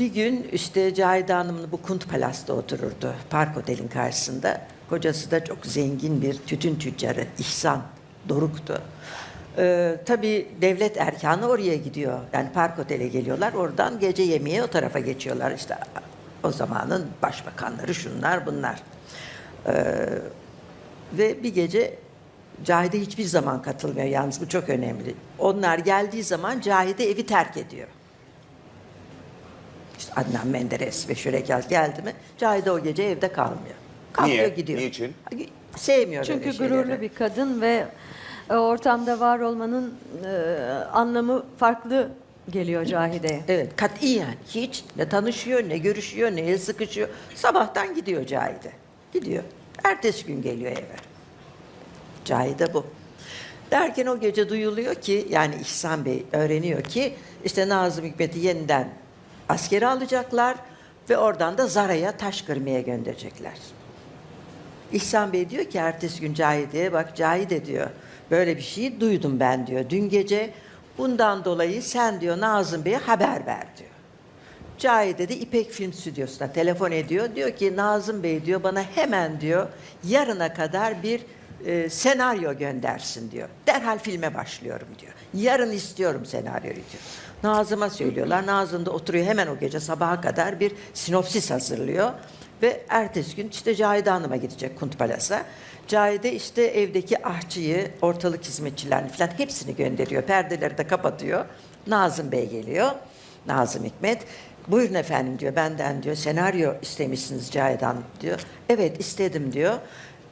bir gün işte Cahide Hanım'ın bu Kunt Palas'ta otururdu. Park Otel'in karşısında. Kocası da çok zengin bir tütün tüccarı. İhsan Doruk'tu. Ee, tabii devlet erkanı oraya gidiyor. Yani Park Otel'e geliyorlar. Oradan gece yemeğe o tarafa geçiyorlar. İşte o zamanın başbakanları şunlar bunlar. Ee, ve bir gece Cahide hiçbir zaman katılmıyor yalnız bu çok önemli. Onlar geldiği zaman Cahide evi terk ediyor. Adnan Menderes ve Şürekal geldi mi Cahide o gece evde kalmıyor. Kalkıyor Niye? gidiyor. Niçin? Sevmiyor Çünkü öyle şeyleri. gururlu bir kadın ve e, ortamda var olmanın e, anlamı farklı geliyor Cahide'ye. Evet katiyen hiç ne tanışıyor ne görüşüyor ne el sıkışıyor. Sabahtan gidiyor Cahide. Gidiyor. Ertesi gün geliyor eve. Cahide bu. Derken o gece duyuluyor ki yani İhsan Bey öğreniyor ki işte Nazım Hikmet'i yeniden askere alacaklar ve oradan da Zara'ya taş kırmaya gönderecekler. İhsan Bey diyor ki ertesi gün Cahide'ye bak Cahide diyor böyle bir şey duydum ben diyor dün gece bundan dolayı sen diyor Nazım Bey'e haber ver diyor. Cahide de İpek Film Stüdyosu'na telefon ediyor. Diyor ki Nazım Bey diyor bana hemen diyor yarına kadar bir e, senaryo göndersin diyor. Derhal filme başlıyorum diyor. Yarın istiyorum senaryoyu diyor. Nazım'a söylüyorlar. Nazım da oturuyor hemen o gece sabaha kadar bir sinopsis hazırlıyor. Ve ertesi gün işte Cahide Hanım'a gidecek Kunt Palas'a. Cahide işte evdeki ahçıyı, ortalık hizmetçilerini falan hepsini gönderiyor. Perdeleri de kapatıyor. Nazım Bey geliyor. Nazım Hikmet. Buyurun efendim diyor benden diyor senaryo istemişsiniz Cahide Hanım diyor. Evet istedim diyor.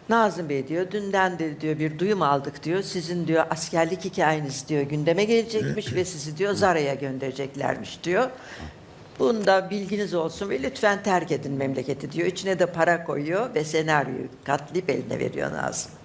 Nazım Bey diyor dünden de diyor bir duyum aldık diyor. Sizin diyor askerlik hikayeniz diyor gündeme gelecekmiş ve sizi diyor Zara'ya göndereceklermiş diyor. Bunda bilginiz olsun ve lütfen terk edin memleketi diyor. İçine de para koyuyor ve senaryoyu katlayıp eline veriyor Nazım.